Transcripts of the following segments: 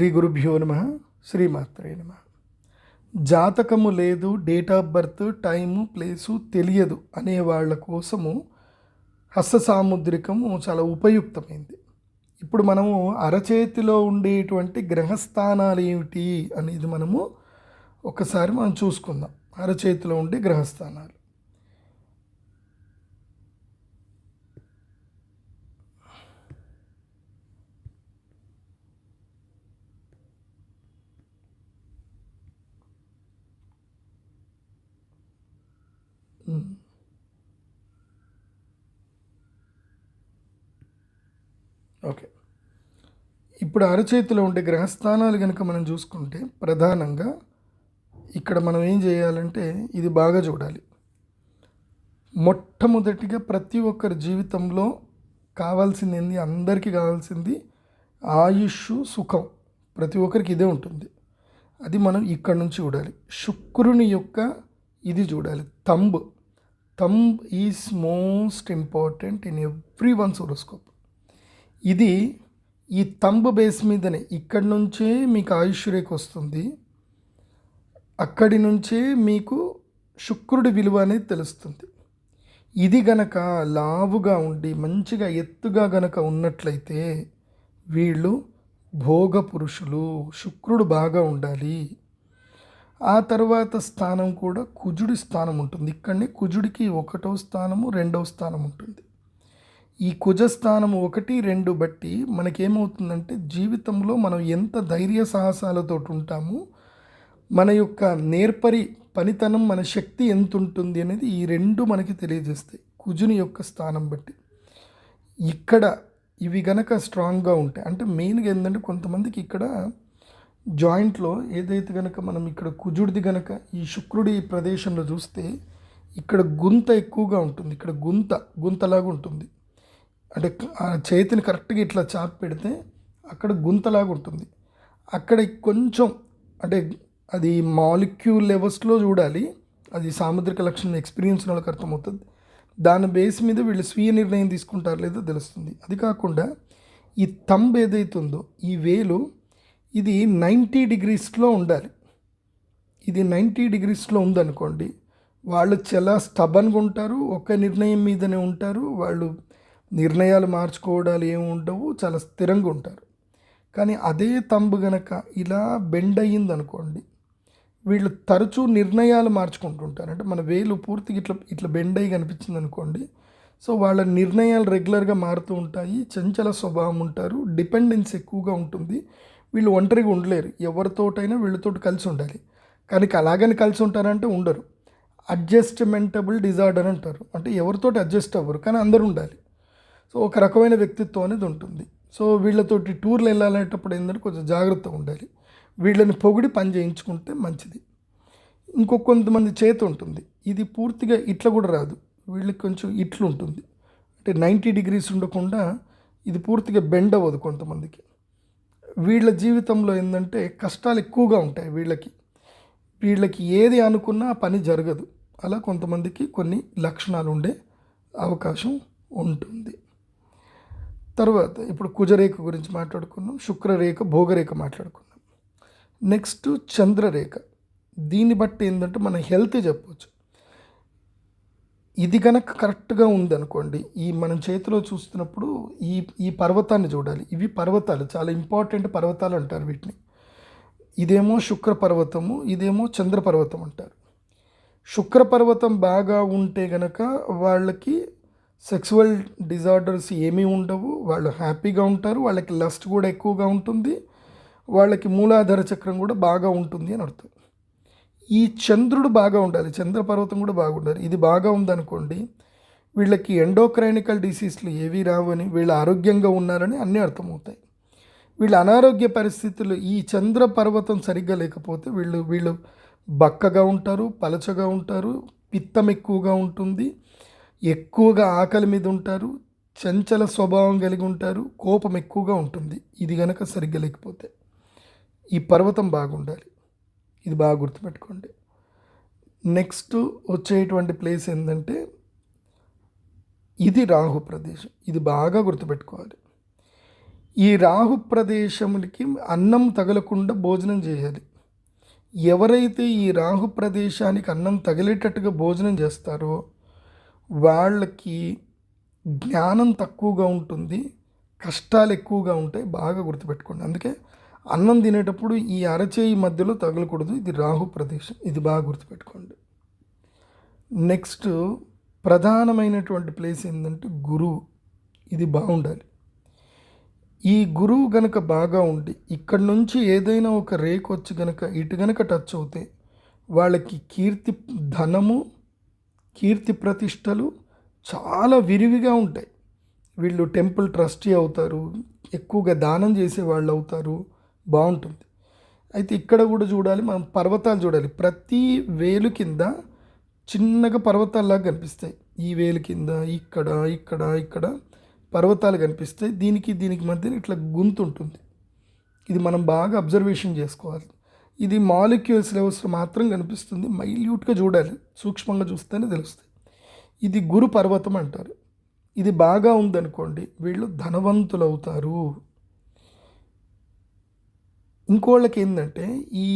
శ్రీ గురుభ్యో నమ శ్రీమాత్రే నమ. జాతకము లేదు date of birth time place తెలియదు అనే వాళ్ళ కోసము హస్త సాముద్రికము చాలా ఉపయుక్తమైంది. ఇప్పుడు మనము అరచేతిలో ఉండేటువంటి గ్రహస్థానాలు ఏమిటి అనేది మనము ఒకసారి మనం చూసుకుందాం. అరచేతిలో ఉండే గ్రహస్థానాలు. ఓకే. ఇప్పుడు అరచేతిలో ఉండే గ్రహస్థానాలు కనుక మనం చూసుకుంటే ప్రధానంగా ఇక్కడ మనం ఏం చేయాలంటే ఇది బాగా చూడాలి. మొట్టమొదటిగా ప్రతి ఒక్కరి జీవితంలో కావాల్సింది ఏంది అందరికీ కావాల్సింది ఆయుష్ సుఖం. ప్రతి ఒక్కరికి ఇదే ఉంటుంది. అది మనం ఇక్కడ నుంచి చూడాలి. శుక్రుని యొక్క ఇది చూడాలి. Thumb. Thumb is most important in every one horoscope ఇది ఈ తంబ్ బేస్ మీదనే ఇక్కడి నుంచే మీకు ఆయుష్ రేఖ వస్తుంది. అక్కడి నుంచే మీకు శుక్రుడి విలువ అనేది తెలుస్తుంది. ఇది గనక లావుగా ఉండి మంచిగా ఎత్తుగా గనక ఉన్నట్లయితే వీళ్ళు భోగ పురుషులు శుక్రుడు బాగా ఉండాలి. ఆ తర్వాత స్థానం కూడా కుజుడి స్థానం ఉంటుంది. ఇక్కడనే కుజుడికి ఒకటో స్థానము రెండవ స్థానం ఉంటుంది. ఈ కుజస్థానం ఒకటి రెండు బట్టి మనకేమవుతుందంటే జీవితంలో మనం ఎంత ధైర్య సాహసాలతో ఉంటామో మన యొక్క నేర్పరి పనితనం మన శక్తి ఎంత ఉంటుంది అనేది ఈ రెండు మనకి తెలియజేస్తాయి. కుజుని యొక్క స్థానం బట్టి. ఇక్కడ ఇవి గనక స్ట్రాంగ్గా ఉంటాయి. అంటే మెయిన్గా ఏంటంటే కొంతమందికి ఇక్కడ జాయింట్లో ఏదైతే గనక మనం ఇక్కడ కుజుడిది గనక ఈ శుక్రుడి ప్రదేశంలో చూస్తే ఇక్కడ గుంత ఎక్కువగా ఉంటుంది. ఇక్కడ గుంత గుంతలాగా ఉంటుంది. అంటే ఆ చేతిని కరెక్ట్గా ఇట్లా చాప్ పెడితే అక్కడ గుంతలాగా ఉంటుంది. అక్కడ కొంచెం అంటే అది మాలిక్యూల్ లెవెల్స్లో చూడాలి. అది సాముద్రిక లక్షణం ఎక్స్పీరియన్స్ వాళ్ళకి అర్థమవుతుంది. దాని బేస్ మీద వీళ్ళు స్వీయ నిర్ణయం తీసుకుంటారు లేదో తెలుస్తుంది. అది కాకుండా ఈ తంబ్ ఏదైతుందో ఈ వేలు ఇది నైంటీ డిగ్రీస్లో ఉండాలి. ఇది నైంటీ డిగ్రీస్లో ఉందనుకోండి వాళ్ళు చాలా స్టబన్గా ఉంటారు ఒక నిర్ణయం మీదనే ఉంటారు వాళ్ళు నిర్ణయాలు మార్చుకోవడాలు ఏమి ఉండవు చాలా స్థిరంగా ఉంటారు. కానీ అదే తంబు గనక ఇలా బెండ్ అయ్యింది అనుకోండి వీళ్ళు తరచూ నిర్ణయాలు మార్చుకుంటుంటారు. అంటే మన వేలు పూర్తిగా ఇట్లా ఇట్లా బెండ్ అయ్యి కనిపించింది అనుకోండి సో వాళ్ళ నిర్ణయాలు రెగ్యులర్గా మారుతూ ఉంటాయి చంచల స్వభావం ఉంటారు డిపెండెన్స్ ఎక్కువగా ఉంటుంది. వీళ్ళు ఒంటరిగా ఉండలేరు. ఎవరితోటైనా వీళ్ళతోటి కలిసి ఉండాలి. కానీ అలాగని కలిసి ఉంటారంటే ఉండరు. అడ్జస్ట్మెంటబుల్ డిజార్డర్ అంటారు. అంటే ఎవరితోటి అడ్జస్ట్ అవ్వరు కానీ అందరూ ఉండాలి. సో ఒక రకమైన వ్యక్తిత్వం అనేది ఉంటుంది. సో వీళ్ళతోటి టూర్లు వెళ్ళాలనేటప్పుడు ఏంటంటే కొంచెం జాగ్రత్తగా ఉండాలి. వీళ్ళని పొగిడి పని చేయించుకుంటే మంచిది. ఇంకో కొంతమంది చేతి ఉంటుంది. ఇది పూర్తిగా ఇట్లా కూడా రాదు. వీళ్ళకి కొంచెం ఇట్లు ఉంటుంది అంటే నైంటీ డిగ్రీస్ ఉండకుండా ఇది పూర్తిగా బెండ్ అవ్వదు కొంతమందికి. వీళ్ళ జీవితంలో ఏంటంటే కష్టాలు ఎక్కువగా ఉంటాయి వీళ్ళకి. వీళ్ళకి ఏది అనుకున్నా పని జరగదు. అలా కొంతమందికి కొన్ని లక్షణాలు ఉండే అవకాశం ఉంటుంది. తర్వాత ఇప్పుడు కుజరేఖ గురించి మాట్లాడుకున్నాం శుక్రరేఖ భోగరేఖ మాట్లాడుకున్నాం. నెక్స్ట్ చంద్రరేఖ. దీన్ని బట్టి ఏంటంటే మన హెల్త్ చెప్పవచ్చు ఇది కనుక కరెక్ట్గా ఉందనుకోండి ఈ మనం చేతిలో చూస్తున్నప్పుడు ఈ ఈ పర్వతాన్ని చూడాలి. ఇవి పర్వతాలు చాలా ఇంపార్టెంట్ పర్వతాలు అంటారు వీటిని. ఇదేమో శుక్ర పర్వతము ఇదేమో చంద్ర పర్వతం అంటారు. శుక్ర పర్వతం బాగా ఉంటే గనక వాళ్ళకి సెక్సువల్ డిజార్డర్స్ ఏమీ ఉండవు. వాళ్ళు హ్యాపీగా ఉంటారు వాళ్ళకి లస్ట్ కూడా ఎక్కువగా ఉంటుంది వాళ్ళకి మూలాధార చక్రం కూడా బాగా ఉంటుంది అని అర్థం. ఈ చంద్రుడు బాగా ఉండాలి చంద్రపర్వతం కూడా బాగుండాలి. ఇది బాగా ఉందనుకోండి వీళ్ళకి ఎండోక్రైనికల్ డిసీజ్లు ఏవి రావని వీళ్ళు ఆరోగ్యంగా ఉన్నారని అన్నీ అర్థమవుతాయి. వీళ్ళ అనారోగ్య పరిస్థితులు ఈ చంద్ర పర్వతం సరిగ్గా లేకపోతే వీళ్ళు వీళ్ళు బక్కగా ఉంటారు పలచగా ఉంటారు పిత్తం ఎక్కువగా ఉంటుంది ఎక్కువగా ఆకలి మీద ఉంటారు చంచల స్వభావం కలిగి ఉంటారు కోపం ఎక్కువగా ఉంటుంది. ఇది కనుక సరిగ్గా లేకపోతే ఈ పర్వతం బాగుండాలి. ఇది బాగా గుర్తుపెట్టుకోండి. నెక్స్ట్ వచ్చేటువంటి ప్లేస్ ఏంటంటే ఇది రాహు ప్రదేశం. ఇది బాగా గుర్తుపెట్టుకోవాలి. ఈ రాహు ప్రదేశములకి అన్నం తగలకుండా భోజనం చేయాలి. ఎవరైతే ఈ రాహు ప్రదేశానికి అన్నం తగిలేటట్టుగా భోజనం చేస్తారో వాళ్ళకి జ్ఞానం తక్కువగా ఉంటుంది కష్టాలు ఎక్కువగా ఉంటాయి బాగా గుర్తుపెట్టుకోండి. అందుకే అన్నం తినేటప్పుడు ఈ అరచేయి మధ్యలో తగలకూడదు. ఇది రాహు ప్రదేశం. ఇది బాగా గుర్తుపెట్టుకోండి. నెక్స్ట్ ప్రధానమైనటువంటి ప్లేస్ ఏంటంటే గురువు. ఇది బాగుండాలి. ఈ గురువు గనక బాగా ఉండి ఇక్కడ నుంచి ఏదైనా ఒక రేక్ వచ్చి గనక ఇటు గనక టచ్ అవుతే వాళ్ళకి కీర్తి ధనము కీర్తి ప్రతిష్టలు చాలా విరివిగా ఉంటాయి. వీళ్ళు టెంపుల్ ట్రస్టీ అవుతారు. ఎక్కువగా దానం చేసే వాళ్ళు అవుతారు. బాగుంటుంది. అయితే ఇక్కడ కూడా చూడాలి మనం పర్వతాలు చూడాలి. ప్రతి వేలు కింద చిన్నగా పర్వతాల్లాగా కనిపిస్తాయి. ఈ వేలు కింద ఇక్కడ ఇక్కడ ఇక్కడ పర్వతాలు కనిపిస్తాయి. దీనికి దీనికి మధ్యన ఇట్లా గుంత ఉంటుంది. ఇది మనం బాగా అబ్జర్వేషన్ చేసుకోవాలి. ఇది మాలిక్యూల్స్ లెవెల్స్ మాత్రం కనిపిస్తుంది. మైల్యూట్గా చూడాలి. సూక్ష్మంగా చూస్తేనే తెలుస్తుంది ఇది గురు పర్వతం అంటారు. ఇది బాగా ఉందనుకోండి వీళ్ళు ధనవంతులు అవుతారు ఇంకోళ్ళకి ఏంటంటే ఈ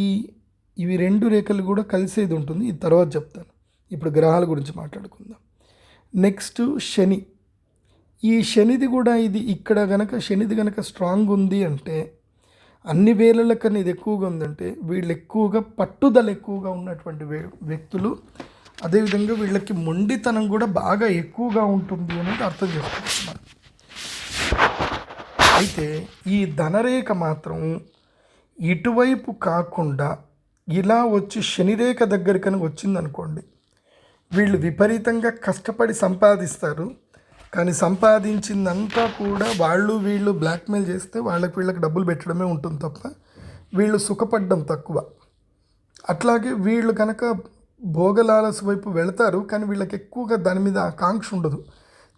ఇవి రెండు రేఖలు కూడా కలిసేది ఉంటుంది. ఇది తర్వాత చెప్తాను. ఇప్పుడు గ్రహాల గురించి మాట్లాడుకుందాం. నెక్స్ట్ శని. ఈ శనిది కూడా ఇది ఇక్కడ గనక శనిది గనక స్ట్రాంగ్ ఉంది అంటే అన్ని వేళల కన్నా ఇది ఎక్కువగా ఉందంటే వీళ్ళు ఎక్కువగా పట్టుదల ఎక్కువగా ఉన్నటువంటి వ్యక్తులు అదేవిధంగా వీళ్ళకి మొండితనం కూడా బాగా ఎక్కువగా ఉంటుంది అనేది అర్థం చేసుకుంటున్నారు అయితే ఈ ధనరేఖ మాత్రం ఇటువైపు కాకుండా ఇలా వచ్చి శనిరేఖ దగ్గరికని వచ్చిందనుకోండి వీళ్ళు విపరీతంగా కష్టపడి సంపాదిస్తారు. కానీ సంపాదించిందంతా కూడా వాళ్ళు వీళ్ళు బ్లాక్మెయిల్ చేస్తే వాళ్ళకి వీళ్ళకి డబ్బులు పెట్టడమే ఉంటుంది తప్ప వీళ్ళు సుఖపడడం తక్కువ. అట్లాగే వీళ్ళు కనుక భోగలాలస వైపు వెళతారు కానీ వీళ్ళకి ఎక్కువగా దాని మీద ఆకాంక్ష ఉండదు.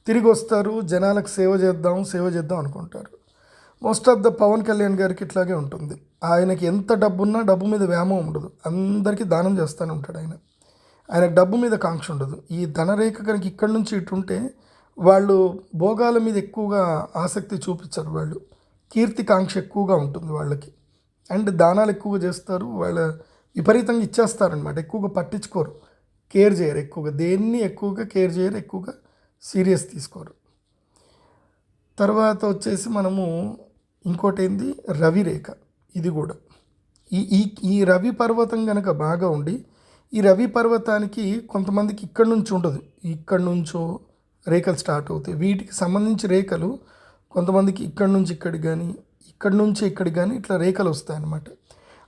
తిరిగి వస్తారు జనాలకు సేవ చేద్దాం సేవ చేద్దాం అనుకుంటారు. Most of the Pawan Kalyan గారికి ఇట్లాగే ఉంటుంది. ఆయనకి ఎంత డబ్బు ఉన్నా డబ్బు మీద వ్యామోహం ఉండదు. అందరికీ దానం చేస్తూనే ఉంటాడు ఆయన. ఆయనకు డబ్బు మీద కాంక్ష ఉండదు. ఈ ధనరేఖ కనుక ఇక్కడి నుంచి ఇటుంటే వాళ్ళు భోగాల మీద ఎక్కువగా ఆసక్తి చూపించరు వాళ్ళు. కీర్తి కాంక్ష ఎక్కువగా ఉంటుంది వాళ్ళకి. అండ్ దానాలు ఎక్కువగా చేస్తారు. వాళ్ళ విపరీతంగా ఇచ్చేస్తారనమాట ఎక్కువగా పట్టించుకోరు. కేర్ చేయరు ఎక్కువగా. దేన్ని ఎక్కువగా కేర్ చేయరు ఎక్కువగా సీరియస్ తీసుకోరు. తర్వాత వచ్చేసి మనము ఇంకోటి ఏంది రవి రేఖ ఇది కూడా. ఈ ఈ ఈ రవి పర్వతం కనుక బాగా ఉండి ఈ రవి పర్వతానికి కొంతమందికి ఇక్కడి నుంచి ఉండదు. ఇక్కడి నుంచో రేఖలు స్టార్ట్ అవుతాయి. వీటికి సంబంధించి రేఖలు కొంతమందికి ఇక్కడి నుంచి ఇక్కడికి కానీ ఇక్కడి నుంచి ఇక్కడికి కానీ ఇట్లా రేఖలు వస్తాయి అన్నమాట.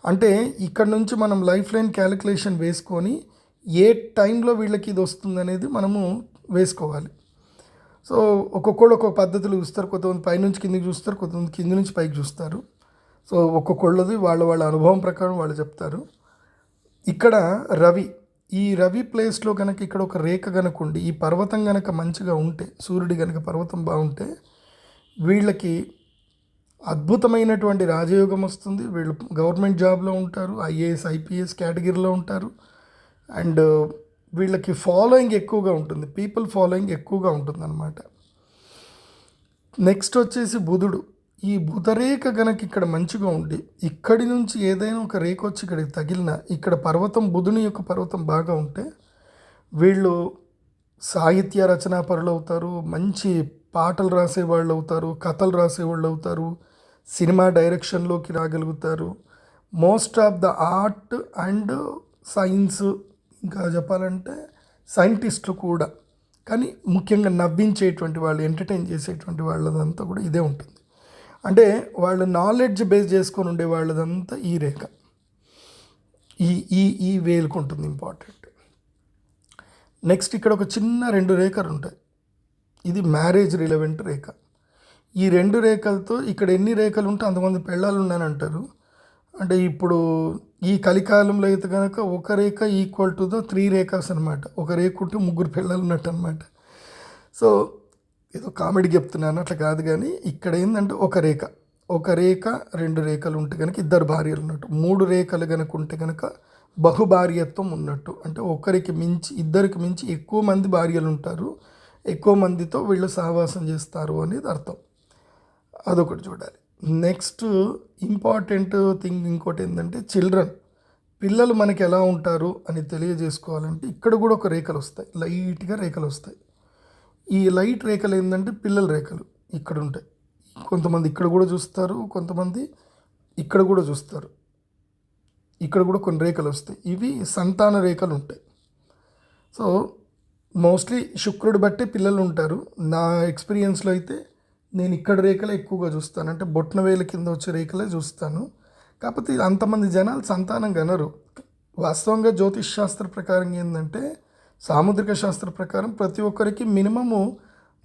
అంటే ఇక్కడి నుంచి మనం లైఫ్ లైన్ క్యాలిక్యులేషన్ వేసుకొని ఏ టైంలో వీళ్ళకి ఇది వస్తుంది అనేది మనము వేసుకోవాలి. సో ఒక్కొక్కళ్ళు ఒక్కొక్క పద్ధతులు చూస్తారు. కొంతమంది పైనుంచి కిందకి చూస్తారు. కొంతమంది కింది నుంచి పైకి చూస్తారు. సో ఒక్కొక్కళ్ళది వాళ్ళ వాళ్ళ అనుభవం ప్రకారం వాళ్ళు చెప్తారు. ఇక్కడ రవి ఈ రవి ప్లేస్లో కనుక ఇక్కడ ఒక రేఖ కనుక ఉండి ఈ పర్వతం కనుక మంచిగా ఉంటే సూర్యుడి కనుక పర్వతం బాగుంటే వీళ్ళకి అద్భుతమైనటువంటి రాజయోగం వస్తుంది. వీళ్ళు గవర్నమెంట్ జాబ్లో ఉంటారు ఐఏఎస్ ఐపీఎస్ కేటగిరీలో ఉంటారు. అండ్ వీళ్ళకి ఫాలోయింగ్ ఎక్కువగా ఉంటుంది పీపుల్ ఫాలోయింగ్ ఎక్కువగా ఉంటుంది అనమాట నెక్స్ట్ వచ్చేసి బుధుడు. ఈ బుధరేఖ గనక ఇక్కడ మంచిగా ఉండి ఇక్కడి నుంచి ఏదైనా ఒక రేఖ వచ్చి ఇక్కడికి తగిలిన ఇక్కడ పర్వతం బుధుని యొక్క పర్వతం బాగా ఉంటే వీళ్ళు సాహిత్య రచనా పరులు అవుతారు మంచి పాటలు రాసేవాళ్ళు అవుతారు కథలు రాసేవాళ్ళు అవుతారు సినిమా డైరెక్షన్లోకి రాగలుగుతారు. Most of the art and science ఇంకా చెప్పాలంటే సైంటిస్టులు కూడా కానీ ముఖ్యంగా నవ్వించేటువంటి వాళ్ళు ఎంటర్టైన్ చేసేటువంటి వాళ్ళదంతా కూడా ఇదే ఉంటుంది. అంటే వాళ్ళు నాలెడ్జ్ బేస్ చేసుకొని ఉండే వాళ్ళదంతా ఈ రేఖ. ఈ ఈ ఈ వేలుకుంటుంది ఇంపార్టెంట్ నెక్స్ట్ ఇక్కడ ఒక చిన్న రెండు రేఖలు ఉంటాయి. ఇది మ్యారేజ్ రిలవెంట్ రేఖ. ఈ రెండు రేఖలతో ఇక్కడ ఎన్ని రేఖలు ఉంటే అంతమంది పెళ్ళాలు ఉన్నాయని అంటారు అంటే ఇప్పుడు ఈ కలికాలంలో అయితే కనుక ఒక రేఖ ఈక్వల్ టు ద త్రీ రేఖస్ అనమాట ఒక రేఖ ఉంటే ముగ్గురు పిల్లలు ఉన్నట్టు అనమాట సో ఏదో కామెడీ చెప్తున్నాను అట్లా కాదు కానీ ఇక్కడ ఏంటంటే ఒక రేఖ. ఒక రేఖ రెండు రేఖలు ఉంటే కనుక ఇద్దరు భార్యలు ఉన్నట్టు. మూడు రేఖలు కనుక ఉంటే కనుక బహుభార్యత్వం ఉన్నట్టు. అంటే ఒకరికి మించి ఇద్దరికి మించి ఎక్కువ మంది భార్యలు ఉంటారు. ఎక్కువ మందితో వీళ్ళు సహవాసం చేస్తారు అనేది అర్థం. అదొకటి చూడాలి. నెక్స్ట్ ఇంపార్టెంట్ థింగ్ ఇంకోటి ఏంటంటే చిల్డ్రన్. పిల్లలు మనకి ఎలా ఉంటారు అని తెలియజేసుకోవాలంటే ఇక్కడ కూడా ఒక రేఖలు వస్తాయి. లైట్గా రేఖలు వస్తాయి. ఈ లైట్ రేఖలు ఏంటంటే పిల్లల రేఖలు ఇక్కడ ఉంటాయి కొంతమంది ఇక్కడ కూడా చూస్తారు కొంతమంది ఇక్కడ కూడా చూస్తారు. ఇక్కడ కూడా కొన్ని రేఖలు వస్తాయి. ఇవి సంతాన రేఖలు ఉంటాయి. సో మోస్ట్లీ శుక్రుడు బట్టే పిల్లలు ఉంటారు. నా ఎక్స్పీరియన్స్లో అయితే నేను ఇక్కడ రేఖలే ఎక్కువగా చూస్తాను. అంటే బొట్నవేల కింద వచ్చే రేఖలే చూస్తాను. కాకపోతే అంతమంది జనాలు సంతానం కనరు వాస్తవంగా జ్యోతిష్ శాస్త్ర ప్రకారం ఏంటంటే సాముద్రిక శాస్త్ర ప్రకారం ప్రతి ఒక్కరికి మినిమము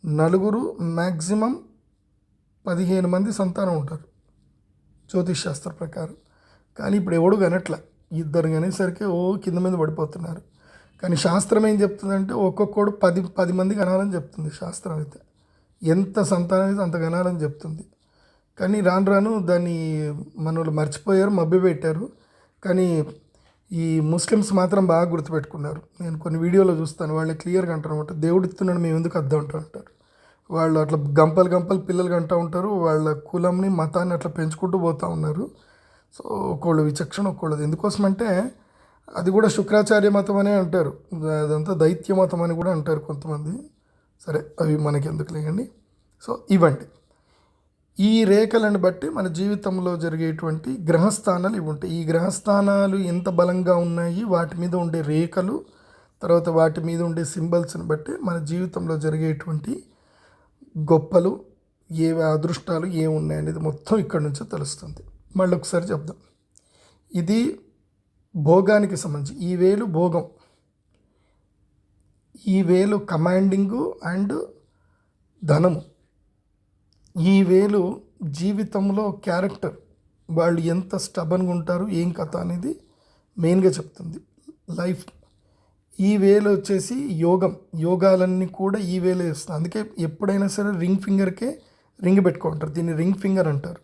నలుగురు మ్యాక్సిమం పదిహేను మంది సంతానం ఉంటారు. జ్యోతిష్ శాస్త్ర ప్రకారం. కానీ ఇప్పుడు ఎవడు కనట్ల. ఇద్దరు కనేసరికి ఓ కింద మీద పడిపోతున్నారు. కానీ శాస్త్రం ఏం చెప్తుందంటే ఒక్కొక్కడు పది పది మంది కనాలని చెప్తుంది శాస్త్రం అయితే. ఎంత సంతానం అయితే అంత కనాలని చెప్తుంది. కానీ రాను రాను దాన్ని మనోళ్ళు మర్చిపోయారు మభ్య పెట్టారు కానీ ఈ ముస్లిమ్స్ మాత్రం బాగా గుర్తుపెట్టుకున్నారు. నేను కొన్ని వీడియోలో చూస్తాను వాళ్ళు క్లియర్గా అంటారు అనమాట దేవుడు ఇస్తున్నాడు మేము ఎందుకు అర్థం అంటూ అంటారు. వాళ్ళు అట్లా గంపలు గంపలు పిల్లలు అంటూ ఉంటారు వాళ్ళ కులంని మతాన్ని అట్లా పెంచుకుంటూ పోతూ ఉన్నారు. సో ఒకళ్ళు విచక్షణ ఒకళ్ళది ఎందుకోసం అంటే అది కూడా శుక్రాచార్య మతం అనే అంటారు. అదంతా దైత్య మతం అని కూడా అంటారు కొంతమంది. సరే అవి మనకి ఎందుకు లేకండి సో ఇవ్వండి. ఈ రేఖలను బట్టి మన జీవితంలో జరిగేటువంటి గ్రహస్థానాలు ఇవి ఉంటాయి. ఈ గ్రహస్థానాలు ఎంత బలంగా ఉన్నాయి వాటి మీద ఉండే రేఖలు తర్వాత వాటి మీద ఉండే సింబల్స్ని బట్టి మన జీవితంలో జరిగేటువంటి గొప్పలు ఏ అదృష్టాలు ఏమున్నాయి అనేది మొత్తం ఇక్కడ నుంచే తెలుస్తుంది. మళ్ళీ ఒకసారి చెప్దాం. ఇది భోగానికి సంబంధించి ఈ వేలు భోగం. ఈ వేలు కమాండింగు అండ్ ధనము. ఈ వేలు జీవితంలో క్యారెక్టర్ వాళ్ళు ఎంత స్టబన్గా ఉంటారు ఏం కథ అనేది మెయిన్గా చెప్తుంది. లైఫ్. ఈ వేలు వచ్చేసి యోగం. యోగాలన్నీ కూడా ఈ వేలే ఇస్తుంది అందుకే ఎప్పుడైనా సరే రింగ్ ఫింగర్కే రింగ్ పెట్టుకుంటారు. దీన్ని రింగ్ ఫింగర్ అంటారు.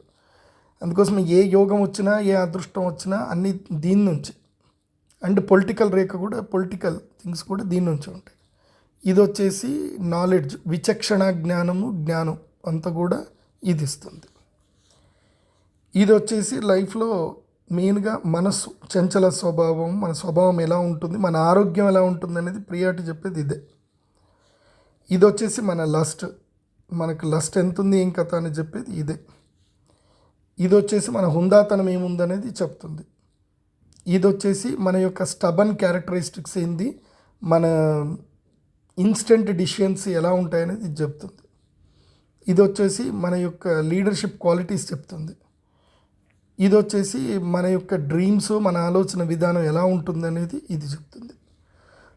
అందుకోసం ఏ యోగం వచ్చినా ఏ అదృష్టం వచ్చినా అన్నీ దీని నుంచి. అండ్ పొలిటికల్ రేఖ కూడా పొలిటికల్ థింగ్స్ కూడా దీని నుంచి ఉంటాయి. ఇది వచ్చేసి నాలెడ్జ్. విచక్షణ జ్ఞానము జ్ఞానం. అంతా కూడా ఇది ఇస్తుంది. ఇది వచ్చేసి లైఫ్లో మెయిన్గా మనస్సు చంచల స్వభావం మన స్వభావం ఎలా ఉంటుంది మన ఆరోగ్యం ఎలా ఉంటుంది అనేది ప్రియాటి చెప్పేది ఇదే. ఇది వచ్చేసి మన లస్ట్ మనకు లస్ట్ ఎంత ఉంది ఏం కథ అని చెప్పేది ఇదే. ఇది వచ్చేసి మన హుందాతనం ఏముందనేది చెప్తుంది. ఇది వచ్చేసి మన యొక్క స్టబన్ క్యారెక్టరిస్టిక్స్ ఏంది మన ఇన్స్టెంట్ డిషియన్స్ ఎలా ఉంటాయనేది చెప్తుంది. ఇది వచ్చేసి మన యొక్క లీడర్షిప్ క్వాలిటీస్ చెప్తుంది. ఇది వచ్చేసి మన యొక్క డ్రీమ్స్ మన ఆలోచన విధానం ఎలా ఉంటుంది అనేది ఇది చెప్తుంది.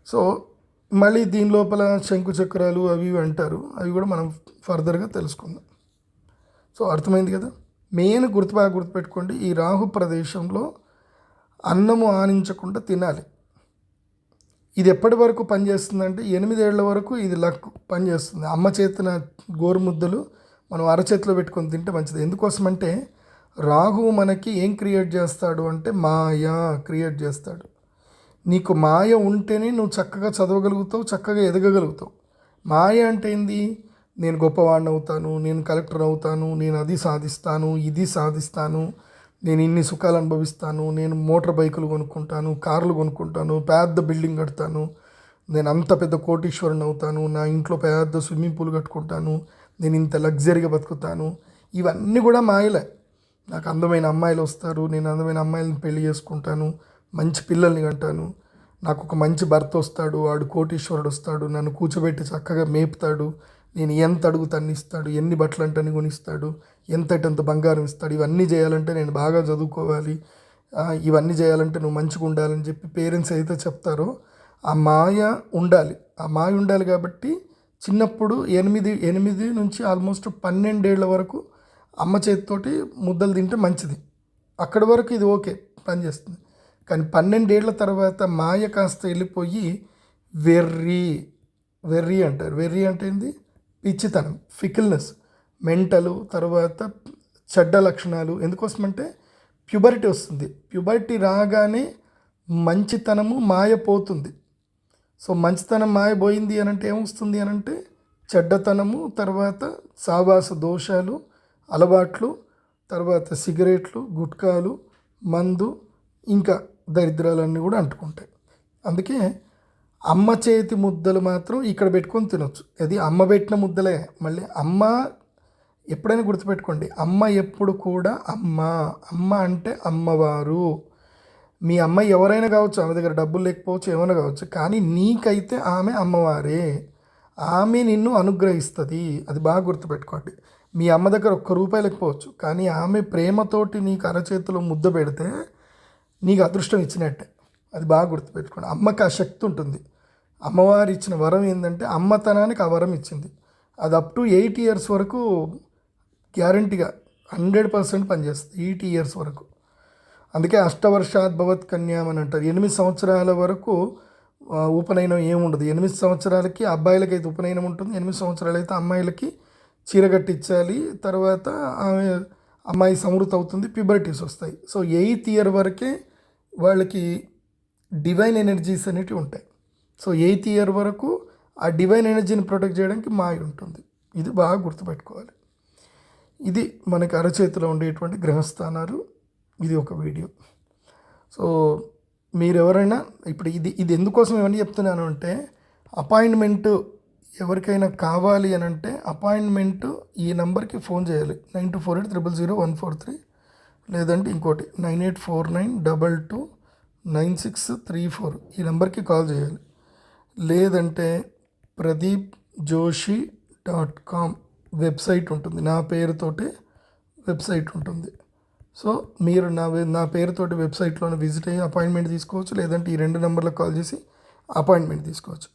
సో మళ్ళీ దీని లోపల శంకు చక్రాలు అవి ఇవి అంటారు. అవి కూడా మనం ఫర్దర్గా తెలుసుకుందాం. సో అర్థమైంది కదా? మెయిన్ గుర్తు బాగా గుర్తుపెట్టుకోండి ఈ రాహు ప్రదేశంలో అన్నము ఆనించకుండా తినాలి. ఇది ఎప్పటి వరకు పనిచేస్తుందంటే ఎనిమిదేళ్ళ వరకు ఇది లక్ పనిచేస్తుంది. అమ్మ చేతిన గోరుముద్దలు మనం అరచేతిలో పెట్టుకొని తింటే మంచిది. ఎందుకోసమంటే రాహు మనకి ఏం క్రియేట్ చేస్తాడు అంటే మాయ క్రియేట్ చేస్తాడు. నీకు మాయ ఉంటేనే నువ్వు చక్కగా చదవగలుగుతావు చక్కగా ఎదగగలుగుతావు. మాయ అంటే ఏంది? నేను గొప్పవాడిని అవుతాను నేను కలెక్టర్ అవుతాను నేను అది సాధిస్తాను ఇది సాధిస్తాను నేను ఇన్ని సుఖాలు అనుభవిస్తాను నేను మోటార్ బైకులు కొనుక్కుంటాను కార్లు కొనుక్కుంటాను పెద్ద బిల్డింగ్ కడతాను నేను అంత పెద్ద కోటీశ్వరుని అవుతాను నా ఇంట్లో పెద్ద స్విమ్మింగ్ పూల్ కట్టుకుంటాను నేను ఇంత లగ్జరీగా బతుకుతాను ఇవన్నీ కూడా మాయలే. నాకు అందమైన అమ్మాయిలు వస్తారు నేను అందమైన అమ్మాయిలను పెళ్ళి చేసుకుంటాను మంచి పిల్లల్ని కంటాను నాకు ఒక మంచి భర్త వస్తాడు వాడు కోటీశ్వరుడు వస్తాడు నన్ను కూర్చోబెట్టి చక్కగా మేపుతాడు నేను ఎంత అడుగుతాను ఇస్తాడు ఎన్ని బట్టలు అంటే కొనిస్తాడు ఎంతటంత బంగారం ఇస్తాడు ఇవన్నీ చేయాలంటే నేను బాగా చదువుకోవాలి. ఇవన్నీ చేయాలంటే నువ్వు మంచిగా ఉండాలని చెప్పి పేరెంట్స్ అయితే చెప్తారో. ఆ మాయ ఉండాలి. ఆ మాయ ఉండాలి కాబట్టి చిన్నప్పుడు ఎనిమిది ఎనిమిది నుంచి ఆల్మోస్ట్ పన్నెండేళ్ళ వరకు అమ్మ చేతితోటి ముద్దలు తింటే మంచిది. అక్కడి వరకు ఇది ఓకే పనిచేస్తుంది కానీ పన్నెండేళ్ళ తర్వాత మాయ కాస్త వెళ్ళిపోయి వెర్రి వెర్రి అంటారు. వెర్రి అంటే ఏంది? పిచ్చితనం ఫికిల్నెస్. మెంటలు తర్వాత చెడ్డ లక్షణాలు ఎందుకోసమంటే ప్యూబరిటీ వస్తుంది. ప్యూబరిటీ రాగానే మంచితనము మాయపోతుంది. సో మంచితనం మాయపోయింది అని అంటే ఏమొస్తుంది అని అంటే చెడ్డతనము తర్వాత సావాస దోషాలు అలవాట్లు తర్వాత సిగరెట్లు గుట్కాలు మందు ఇంకా దరిద్రాలన్నీ కూడా అంటుకుంటాయి. అందుకే అమ్మ చేతి ముద్దలు మాత్రం ఇక్కడ పెట్టుకొని తినొచ్చు. అది అమ్మ పెట్టిన ముద్దలే. మళ్ళీ అమ్మ ఎప్పుడైనా గుర్తుపెట్టుకోండి. అమ్మ ఎప్పుడు కూడా అమ్మ. అమ్మ అంటే అమ్మవారు. మీ అమ్మ ఎవరైనా కావచ్చు ఆమె దగ్గర డబ్బులు లేకపోవచ్చు ఏమైనా కావచ్చు కానీ నీకైతే ఆమె అమ్మవారే. ఆమె నిన్ను అనుగ్రహిస్తుంది. అది బాగా గుర్తుపెట్టుకోండి. మీ అమ్మ దగ్గర ఒక్క రూపాయి లేకపోవచ్చు కానీ ఆమె ప్రేమతోటి నీకు అరచేతిలో ముద్ద పెడితే నీకు అదృష్టం ఇచ్చినట్టే. అది బాగా గుర్తుపెట్టుకోండి. అమ్మకి ఆ శక్తి ఉంటుంది. అమ్మవారు ఇచ్చిన వరం ఏంటంటే అమ్మతనానికి ఆ వరం ఇచ్చింది. అది అప్ టు ఎయిట్ ఇయర్స్ వరకు గ్యారంటీగా హండ్రెడ్ పర్సెంట్ పనిచేస్తుంది ఈటీ ఇయర్స్ వరకు. అందుకే అష్టవర్షాత్ భవత్ కన్యాం అని అంటారు. ఎనిమిది సంవత్సరాల వరకు ఉపనయనం ఏముండదు ఎనిమిది సంవత్సరాలకి అబ్బాయిలకి అయితే ఉపనయనం ఉంటుంది. ఎనిమిది సంవత్సరాలు అయితే అమ్మాయిలకి చీర కట్టించాలి. తర్వాత ఆమె అమ్మాయి సమృద్ధి అవుతుంది ప్యూబర్టీస్ వస్తాయి. సో ఎయిత్ ఇయర్ వరకే వాళ్ళకి డివైన్ ఎనర్జీస్ అనేటివి ఉంటాయి. సో ఎయిత్ ఇయర్ వరకు ఆ డివైన్ ఎనర్జీని ప్రొటెక్ట్ చేయడానికి మాయ ఉంటుంది. ఇది బాగా గుర్తుపెట్టుకోవాలి. ఇది మనకి అరచేతిలో ఉండేటువంటి గ్రహస్థానాలు ఇది ఒక వీడియో. సో మీరు ఎవరైనా ఇప్పుడు ఇది ఇది ఎందుకోసం ఏమని చెప్తున్నాను అంటే అపాయింట్మెంటు ఎవరికైనా కావాలి అని అంటే అపాయింట్మెంటు ఈ నెంబర్కి ఫోన్ చేయాలి. Nine two four eight triple zero one four three. లేదంటే ఇంకోటి nine eight four nine double two nine six three four ఈ నెంబర్కి కాల్ చేయాలి. లేదంటే Pradeep Joshi dot com website ఉంటుంది. నా పేరుతోటి వెబ్సైట్ ఉంటుంది. సో మీరు నా నా పేరుతోటి వెబ్సైట్లోనే విజిట్ అయ్యి అపాయింట్మెంట్ తీసుకోవచ్చు. లేదంటే ఈ రెండు నెంబర్లకు కాల్ చేసి అపాయింట్మెంట్ తీసుకోవచ్చు.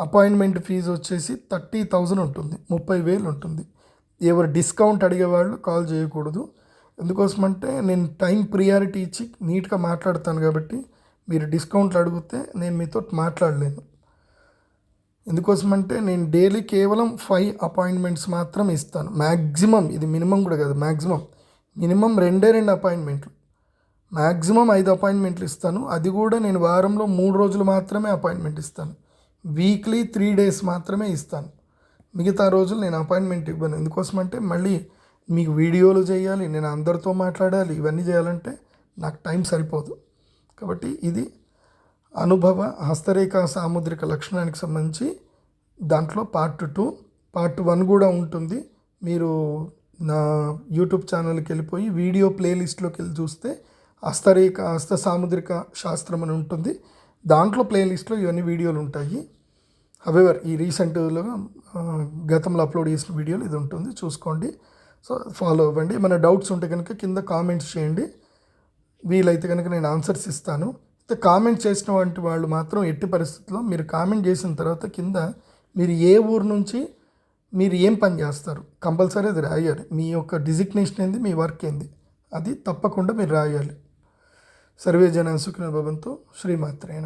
అపాయింట్మెంట్ ఫీజు వచ్చేసి థర్టీ థౌజండ్ ఉంటుంది. ముప్పై వేలు ఉంటుంది. ఎవరు డిస్కౌంట్ అడిగేవాళ్ళు కాల్ చేయకూడదు. ఎందుకోసమంటే నేను టైం ప్రియారిటీ ఇచ్చి నీట్గా మాట్లాడతాను కాబట్టి మీరు డిస్కౌంట్లు అడిగితే నేను మీతో మాట్లాడలేను. ఎందుకోసమంటే నేను డైలీ కేవలం ఫైవ్ అపాయింట్మెంట్స్ మాత్రం ఇస్తాను. మ్యాక్సిమం ఇది మినిమం కూడా కాదు మ్యాక్సిమం మినిమం రెండే రెండు అపాయింట్మెంట్లు మ్యాక్సిమం ఐదు అపాయింట్మెంట్లు ఇస్తాను. అది కూడా నేను వారంలో మూడు రోజులు మాత్రమే అపాయింట్మెంట్ ఇస్తాను. వీక్లీ త్రీ డేస్ మాత్రమే ఇస్తాను. మిగతా రోజులు నేను అపాయింట్మెంట్ ఇవ్వను. ఎందుకోసమంటే మళ్ళీ మీకు వీడియోలు చేయాలి నేను అందరితో మాట్లాడాలి ఇవన్నీ చేయాలంటే నాకు టైం సరిపోదు. కాబట్టి ఇది అనుభవ హస్తరేఖ సాముద్రిక లక్షణానికి సంబంధించి దాంట్లో పార్ట్ టూ. పార్ట్ వన్ కూడా ఉంటుంది. మీరు నా యూట్యూబ్ ఛానల్కి వెళ్ళిపోయి వీడియో ప్లేలిస్ట్లోకి వెళ్ళి చూస్తే హస్తరేఖ హస్త సాముద్రిక శాస్త్రం అని ఉంటుంది. దాంట్లో ప్లేలిస్ట్లో ఇవన్నీ వీడియోలు ఉంటాయి. హవెవర్ ఈ రీసెంట్లో గతంలో అప్లోడ్ చేసిన వీడియోలు ఇది ఉంటుంది. చూసుకోండి. సో ఫాలో అవ్వండి. ఏమైనా డౌట్స్ ఉంటే కనుక కింద కామెంట్స్ చేయండి. వీలైతే కనుక నేను ఆన్సర్స్ ఇస్తాను. కామెంట్ చేసిన వంటి వాళ్ళు మాత్రం ఎట్టి పరిస్థితుల్లో మీరు కామెంట్ చేసిన తర్వాత కింద మీరు ఏ ఊరు నుంచి మీరు ఏం పని చేస్తారు? కంపల్సరీ అది రాయాలి. మీ యొక్క డిజిగ్నేషన్ ఏంది? మీ వర్క్ ఏంది? అది తప్పకుండా మీరు రాయాలి. సర్వే జన సుఖిన భవంతో. శ్రీమాత్రే